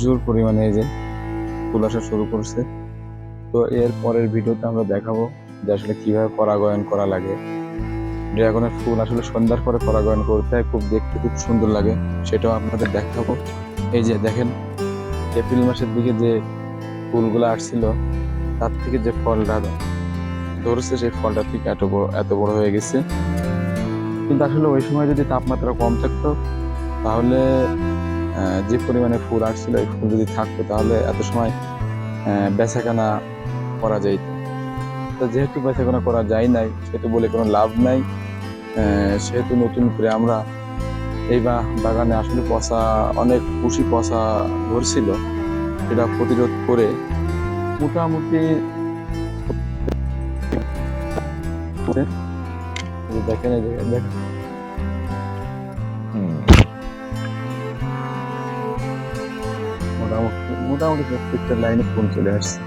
প্রচুর পরিমাণে এই যে ফুল আসা শুরু করছে। তো এর পরের ভিডিওতে আমরা দেখাবো যে আসলে কীভাবে পরাগায়ন করা লাগে। ড্রাগনের ফুল আসলে সন্ধ্যার পরে পরাগায়ন করতে হয়, খুব দেখতে খুব সুন্দর লাগে, সেটাও আপনাদের দেখাবো। এই যে দেখেন, এপ্রিল মাসের দিকে যে ফুলগুলো আসছিল, তার থেকে যে ফলটা ধরছে, সেই ফলটা ঠিক এত বড় এত বড় হয়ে গেছে। কিন্তু আসলে ওই সময় যদি তাপমাত্রা কম থাকতো, তাহলে যে পরিমাণে ফুল আসছিল, এই ফুল যদি থাকতো তাহলে এত সময় বেচাকেনা করা যাইত। তো যেহেতু বেচাকেনা করা যায় নাই, সেহেতু বলে কোনো লাভ নাই সেহেতু নতুন করে আমরা এই বাগানে আসলে পচা, অনেক কুশি পচা ধরছিল, সেটা প্রতিরোধ করে মোটামুটি দেখেন দেখেন মোটামুটি মোটামুটি প্রত্যেকটা লাইনে ফোন চলে আসছে।